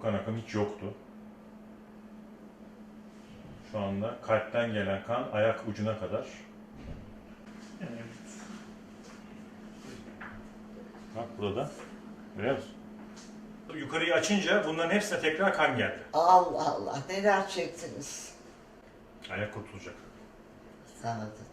bu kan akımı hiç yoktu. Şu anda kalpten gelen kan ayak ucuna kadar. Bak burada. Görüyor musun? Yukarıyı açınca bunların hepsine tekrar kan geldi. Allah Allah neler çektiniz. Ayak kurtulacak. Sağ olun.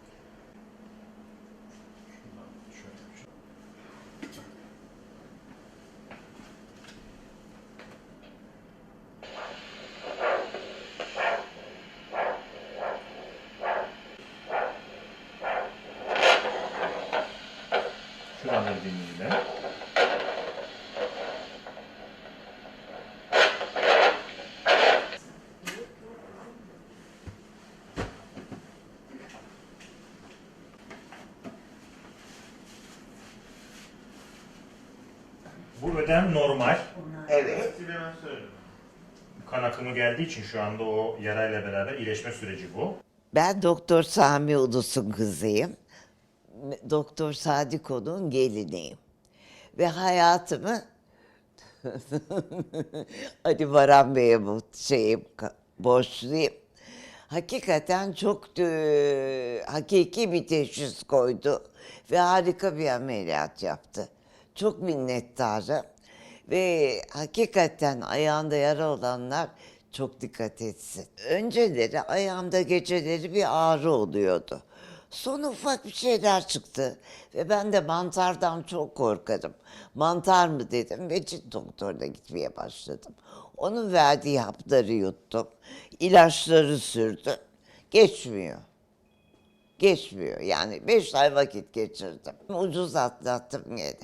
Şuradan da dinleyelim. Bu ödem normal. Evet. Kan akımı geldiği için şu anda o yarayla beraber iyileşme süreci bu. Ben Doktor Sami Ulus'un kızıyım. Doktor Sadiko'nun geliniyim. Ve hayatımı Ali Baran Bey'e şeyim, borçluyum. Hakikaten çok hakiki bir teşhis koydu ve harika bir ameliyat yaptı. Çok minnettarım ve hakikaten ayağında yara olanlar çok dikkat etsin. Önceleri ayağımda geceleri bir ağrı oluyordu. Sonra ufak bir şeyler çıktı ve ben de mantardan çok korkarım. Mantar mı dedim ve cilt doktoruna gitmeye başladım. Onun verdiği hapları yuttum. ilaçları sürdüm. Geçmiyor. Geçmiyor yani. Beş ay vakit geçirdim. Ucuz atlattım gene.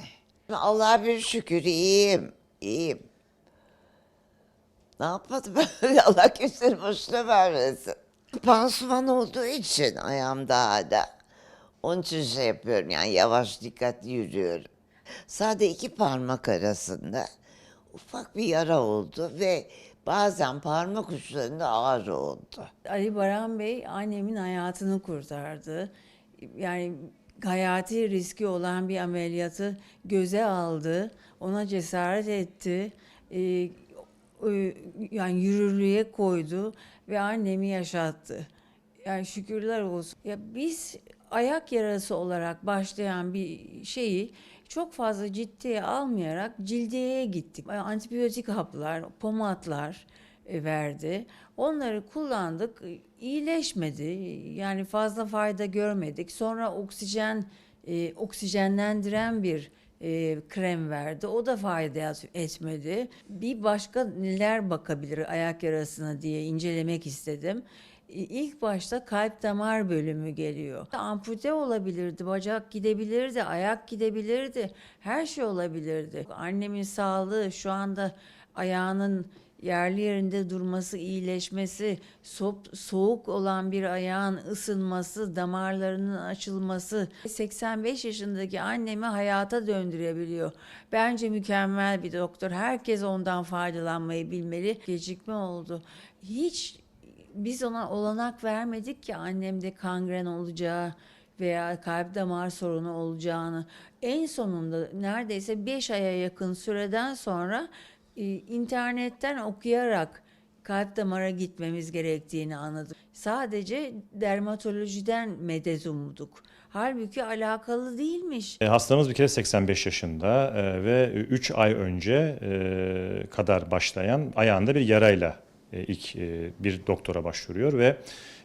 Allah'a bir şükür iyiyim. iyiyim. Ne yapmadım? Allah kimsenin başına vermesin. Pansuman olduğu için ayağımda hala. Onun için şey yapıyorum yani yavaş dikkatli yürüyorum. Sadece iki parmak arasında ufak bir yara oldu ve bazen parmak uçlarında ağrı oldu. Ali Baran Bey annemin hayatını kurtardı. Yani hayati riski olan bir ameliyatı göze aldı. Ona cesaret etti. Ee, yani yürürlüğe koydu ve annemi yaşattı. Yani şükürler olsun. Ya biz ayak yarası olarak başlayan bir şeyi çok fazla ciddiye almayarak cildiyeye gittik. Antibiyotik haplar, pomatlar e, verdi. Onları kullandık. iyileşmedi. Yani fazla fayda görmedik. Sonra oksijen e, oksijenlendiren bir e, krem verdi. O da fayda etmedi. Bir başka neler bakabilir ayak yarasına diye incelemek istedim. İlk başta kalp damar bölümü geliyor. Ampute olabilirdi, bacak gidebilirdi, ayak gidebilirdi, her şey olabilirdi. Annemin sağlığı şu anda ayağının yerli yerinde durması, iyileşmesi, so- soğuk olan bir ayağın ısınması, damarlarının açılması 85 yaşındaki annemi hayata döndürebiliyor. Bence mükemmel bir doktor. Herkes ondan faydalanmayı bilmeli. Gecikme oldu. Hiç biz ona olanak vermedik ki annemde kangren olacağı veya kalp damar sorunu olacağını. En sonunda neredeyse 5 aya yakın süreden sonra internetten okuyarak kalp damara gitmemiz gerektiğini anladım. Sadece dermatolojiden medet umduk. Halbuki alakalı değilmiş. E, Hastamız bir kere 85 yaşında e, ve 3 ay önce e, kadar başlayan ayağında bir yarayla ilk e, bir doktora başvuruyor ve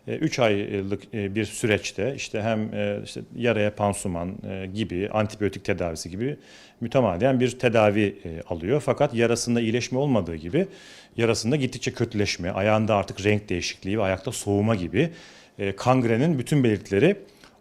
3 aylık e, bir süreçte işte hem e, işte yaraya pansuman e, gibi antibiyotik tedavisi gibi mütemadiyen bir tedavi e, alıyor. Fakat yarasında iyileşme olmadığı gibi yarasında gittikçe kötüleşme, ayağında artık renk değişikliği ve ayakta soğuma gibi e, kangrenin bütün belirtileri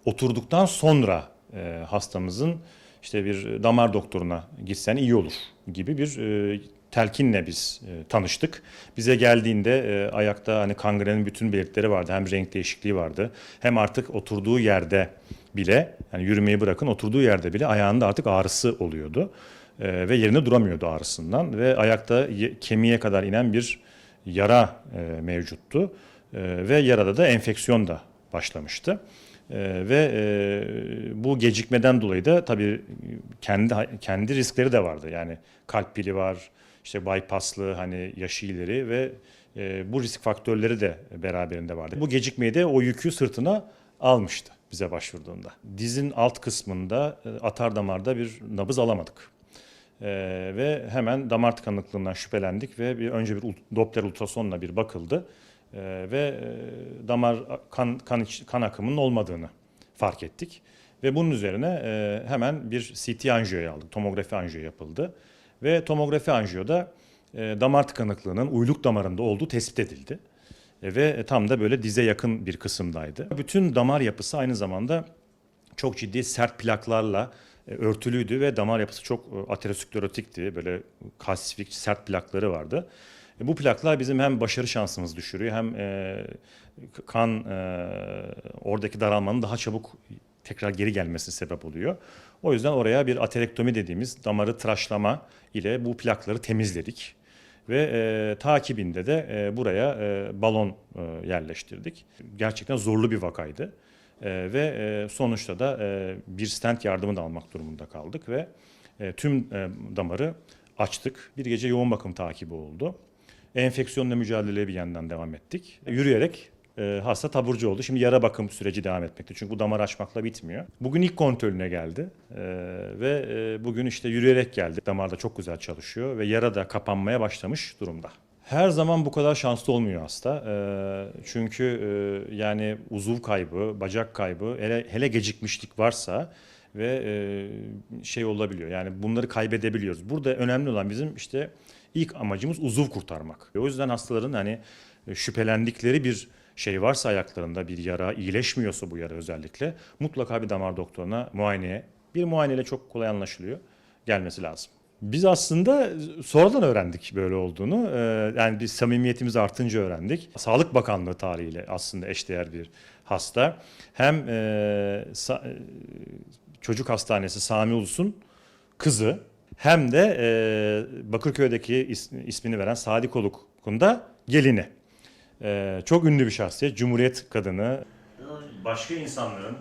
oturduktan sonra e, hastamızın işte bir damar doktoruna gitsen iyi olur gibi bir e, telkinle biz e, tanıştık. Bize geldiğinde e, ayakta hani kangrenin bütün belirtileri vardı. Hem renk değişikliği vardı hem artık oturduğu yerde bile yani yürümeyi bırakın oturduğu yerde bile ayağında artık ağrısı oluyordu. E, ve yerine duramıyordu ağrısından ve ayakta kemiğe kadar inen bir yara e, mevcuttu. E, ve yarada da enfeksiyon da başlamıştı. Ee, ve e, bu gecikmeden dolayı da tabii kendi kendi riskleri de vardı. Yani kalp pili var, işte bypasslı hani yaşı ileri ve e, bu risk faktörleri de beraberinde vardı. Bu gecikmeyi de o yükü sırtına almıştı bize başvurduğunda. Dizin alt kısmında e, atar damarda bir nabız alamadık. Ee, ve hemen damar tıkanıklığından şüphelendik ve bir önce bir Doppler ultrasonla bir bakıldı Ee, ve e, damar kan kan, kan akımının olmadığını fark ettik ve bunun üzerine e, hemen bir CT anjiyoyu aldık, tomografi anjiyo yapıldı ve tomografi anjiyoda e, damar tıkanıklığının uyluk damarında olduğu tespit edildi E, ve tam da böyle dize yakın bir kısımdaydı. Bütün damar yapısı aynı zamanda çok ciddi sert plaklarla e, örtülüydü ve damar yapısı çok e, aterosklerotikti. Böyle kalsifik sert plakları vardı. E, Bu plaklar bizim hem başarı şansımızı düşürüyor hem e, kan e, oradaki daralmanın daha çabuk tekrar geri gelmesi sebep oluyor. O yüzden oraya bir aterektomi dediğimiz damarı tıraşlama ile bu plakları temizledik. Ve e, takibinde de e, buraya e, balon e, yerleştirdik. Gerçekten zorlu bir vakaydı. E, ve e, sonuçta da e, bir stent yardımı da almak durumunda kaldık ve e, tüm e, damarı açtık. Bir gece yoğun bakım takibi oldu. Enfeksiyonla mücadeleye bir yandan devam ettik. Yürüyerek hasta taburcu oldu. Şimdi yara bakım süreci devam etmekte. Çünkü bu damar açmakla bitmiyor. Bugün ilk kontrolüne geldi E, ve e, bugün işte yürüyerek geldi. Damar da çok güzel çalışıyor ve yara da kapanmaya başlamış durumda. Her zaman bu kadar şanslı olmuyor hasta. E, çünkü e, yani uzuv kaybı, bacak kaybı, hele, hele gecikmişlik varsa ve e, şey olabiliyor. Yani bunları kaybedebiliyoruz. Burada önemli olan bizim işte ilk amacımız uzuv kurtarmak. O yüzden hastaların hani e, şüphelendikleri bir şey varsa ayaklarında bir yara, iyileşmiyorsa bu yara özellikle mutlaka bir damar doktoruna muayeneye, bir muayeneyle çok kolay anlaşılıyor, gelmesi lazım. Biz aslında sonradan öğrendik böyle olduğunu. Ee, Yani biz samimiyetimiz artınca öğrendik. Sağlık Bakanlığı tarihiyle aslında eşdeğer bir hasta. Hem e, e, çocuk hastanesi Sami Ulus'un kızı hem de e, Bakırköy'deki is- ismini veren Sadi da gelini. E, çok ünlü bir şahsiyet, Cumhuriyet kadını. Başka insanların,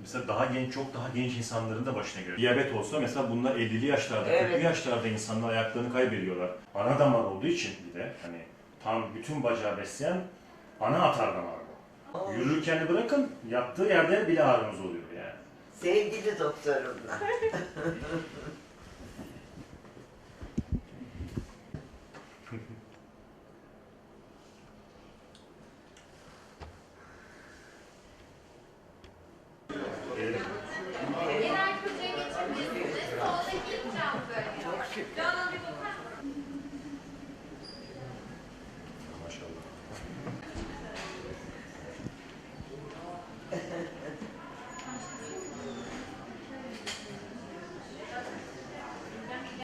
mesela daha genç, çok daha genç insanların da başına geliyor. Diyabet olsa mesela bunlar 50'li yaşlarda, Evet. 40'lı yaşlarda insanlar ayaklarını kaybediyorlar. Ana damar olduğu için bir de hani tam bütün bacağı besleyen ana atar damar bu. Yürürken bırakın, yattığı yerde bile ağrımız oluyor yani. Sevgili doktorumla.